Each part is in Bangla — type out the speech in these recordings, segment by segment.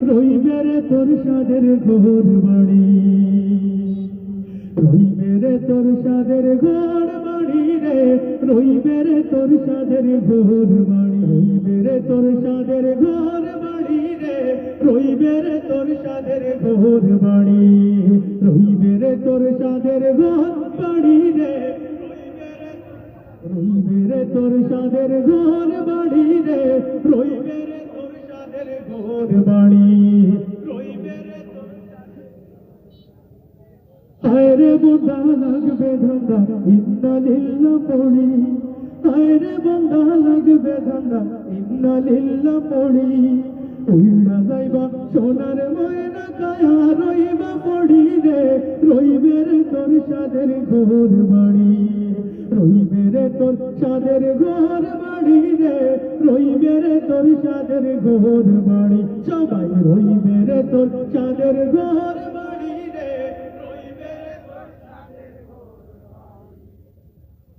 রইবে রে তোর সাদের ঘোর বাড়ি রইবে রে তোর সাদের ঘোর বাড়ি রে রইবে রে তোর সাদের ঘোর বাড়ি রইবে রে তোর সাদের ঘোর বাড়ি রে রইবে রে তোর সাদের ঘোর বাড়ি রইবে রে তোর সাদের ঘোর বাড়ি রে রইবে রে তোর সাদের ঘোর বাড়ি রে রইবে তোর বাড়ি। আয়রে বন্ধা লাগবে, ধন্দা ইন্না লিল্লা পড়ি। আয়রে বন্ধা লাগবে, ধন্দা ইন্না লিল্লা পড়ি। উইড়া যাইবা, সোনার ময়না কায়া রইবা পড়ি রে। রইবে রে তোর সাদের ঘোর বাড়ি। রইবে রে তোর সাদের ঘোর বাড়ি রে, রইবে রে তোর সাদের ঘোর বাড়ি। সবাই রইবে রে তোর সাদের ঘোর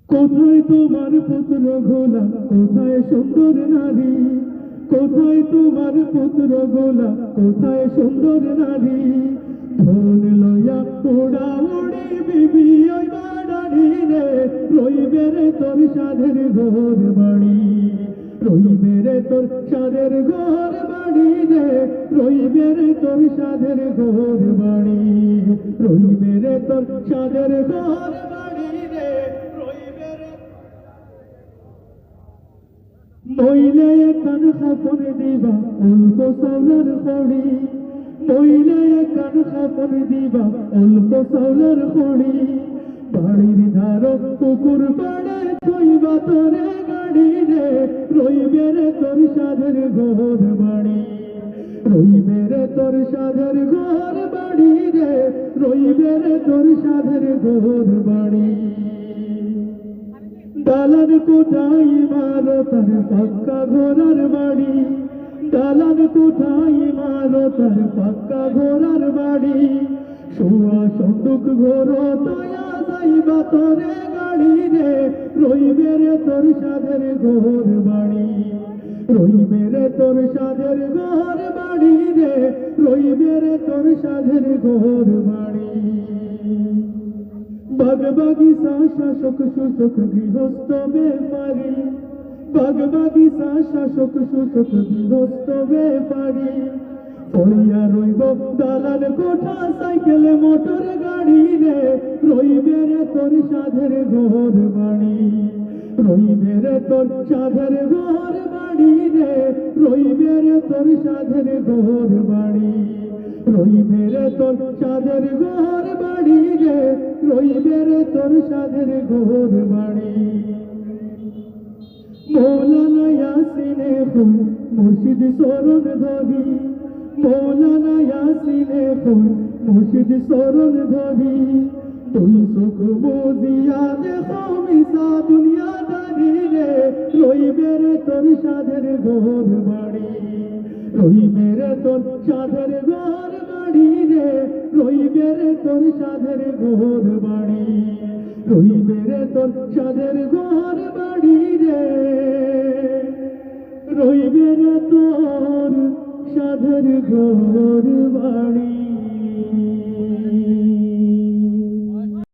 কোথায় তোমার পুত্র গোলা, কোথায় সুন্দর নারী? কোথায় তোমার পুত্র গোলা, কোথায় সুন্দর নারী? ধন লয়া উড়া উড়ি বিবি ওই বাড়ানি রে রইবে রে তোর সাধের ঘোর বাড়ি রইবে রে তোর সাধের ঘোর বাড়ি রে, রইবে রে তোর সাধের ঘোর বাড়ি রইবে রে তোর সাধের ঘোর বাড়ি কান খাপন দিবা, অল্প সাউলার খড়ি মইলে কান খাপন দিবা, অল্প সাউলার খড়ি বাড়ির ধারো কুকুর পাড়ে থইবা তোরে গাড়ি রে। রইবে রে তোর সাধের ঘোর বাড়ি। রইবে রে তোর সাধের ঘোর বাড়ি রে। রইবে রে তোর সাধের ঘোর বাড়ি। দালান কোঠাই মারো তার পাক্কা ঘোড়ার বাড়ি। দালান কোঠাই মারো তার পাক্কা ঘোড়ার বাড়ি। সোয়া সন্দুক ঘোরো দয়া যাইবা তোরে গাড়ি রে রইবে রে তোর সাদের ঘোর বাড়ি রইবে রে তোর সাদের ঘোর বাড়ি রে, রইবে রে তোর সাদের ঘোর বাড়ি বাগবাগিচা শাসক শোষক গৃহস্থ বেপারি বাগবাগিচা শাসক শোষক গৃহস্থ বেপারি পড়িয়া রইব। দালাল কোঠা, সাইকেল, মোটর গাড়ি রে। রইবে রে তোর সাধের ঘর বাড়ি রইবে রে তোর সাধের ঘর বাড়ি রে। রইবে রে তোর সাধের ঘর বাড়ি রইবে রে তোর সাধের ঘর বাড়ি রে। রইবে রে তোর সাধের ঘর বাড়ি মৌলানা ইয়াসিনে ফুল, মুর্শিদ সরণ ধরি মৌলানা ইয়াসিনে ফুল, মুর্শিদ সরণ ধরি তুই সুখ বুঝিয়া দেখো মিশা দুনিয়া দারি রে রইবে রে তোর সাধের ঘর বাড়ি। রইবে রে তোর সাধের ঘর বাড়ি রে, রইবে রে তোর সাধের ঘর বাড়ি। রইবে রে তোর সাধের ঘর বাড়ি রে, রইবে রে তোর ঘর বাড়ি